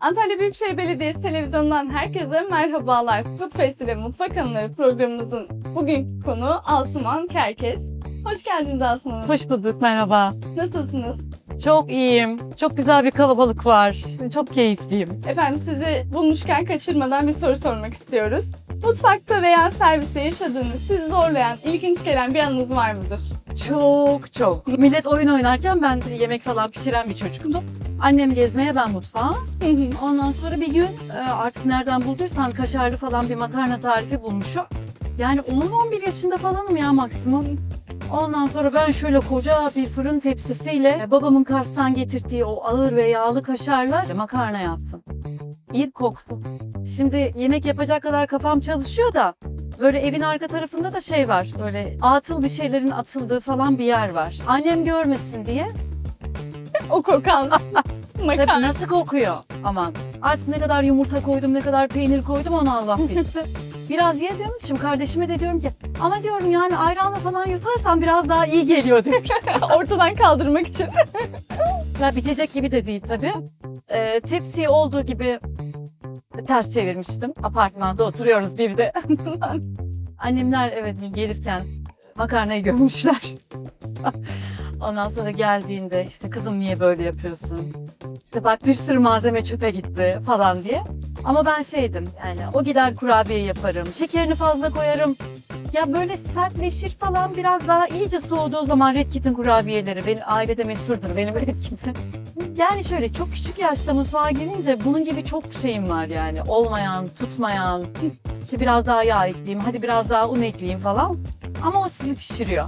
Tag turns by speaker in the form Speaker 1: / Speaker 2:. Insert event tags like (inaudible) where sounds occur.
Speaker 1: Antalya Büyükşehir Belediyesi Televizyonu'ndan herkese merhabalar. Food Festival Mutfak Anıları programımızın bugünkü konu Asuman Kerkez. Hoş geldiniz Asuman Hanım.
Speaker 2: Hoş bulduk, merhaba.
Speaker 1: Nasılsınız?
Speaker 2: Çok iyiyim. Çok güzel bir kalabalık var. Çok keyifliyim.
Speaker 1: Efendim sizi bulmuşken kaçırmadan bir soru sormak istiyoruz. Mutfakta veya serviste yaşadığınız, sizi zorlayan, ilginç gelen bir anınız var mıdır?
Speaker 2: Çok çok. Millet oyun oynarken ben yemek falan pişiren bir çocuktum. Annem gezmeye ben mutfağa. Ondan sonra bir gün e, artık nereden bulduysam kaşarlı falan bir makarna tarifi bulmuşum. Yani 10-11 yaşında falanım ya maksimum. Ondan sonra ben şöyle koca bir fırın tepsisiyle e, babamın Kars'tan getirdiği o ağır ve yağlı kaşarla makarna yaptım. Bir koktu. Şimdi yemek yapacak kadar kafam çalışıyor da böyle evin arka tarafında da şey var. Böyle atıl bir şeylerin atıldığı falan bir yer var. Annem görmesin diye.
Speaker 1: O kokan (laughs)
Speaker 2: Tabii
Speaker 1: makarna.
Speaker 2: nasıl kokuyor aman. Artık ne kadar yumurta koydum, ne kadar peynir koydum onu Allah bilir. (laughs) Biraz yedim. Şimdi kardeşime de diyorum ki ama diyorum yani ayranla falan yutarsan biraz daha iyi geliyor diyor. (laughs)
Speaker 1: Ortadan kaldırmak için.
Speaker 2: ya bitecek gibi de değil tabii. Ee, tepsiyi olduğu gibi ters çevirmiştim. Apartmanda oturuyoruz bir de. Annemler evet gelirken makarnayı görmüşler. Ondan sonra geldiğinde işte kızım niye böyle yapıyorsun? İşte bak bir sürü malzeme çöpe gitti falan diye. Ama ben şeydim yani o gider kurabiye yaparım. Şekerini fazla koyarım. Ya böyle sertleşir falan biraz daha iyice soğuduğu zaman Red Kit'in kurabiyeleri benim ailede meşhurdur benim Red Kit'in. (laughs) Yani şöyle çok küçük yaşta mutfağa girince bunun gibi çok şeyim var yani. Olmayan, tutmayan, (laughs) işte biraz daha yağ ekleyeyim, hadi biraz daha un ekleyeyim falan. Ama o sizi pişiriyor.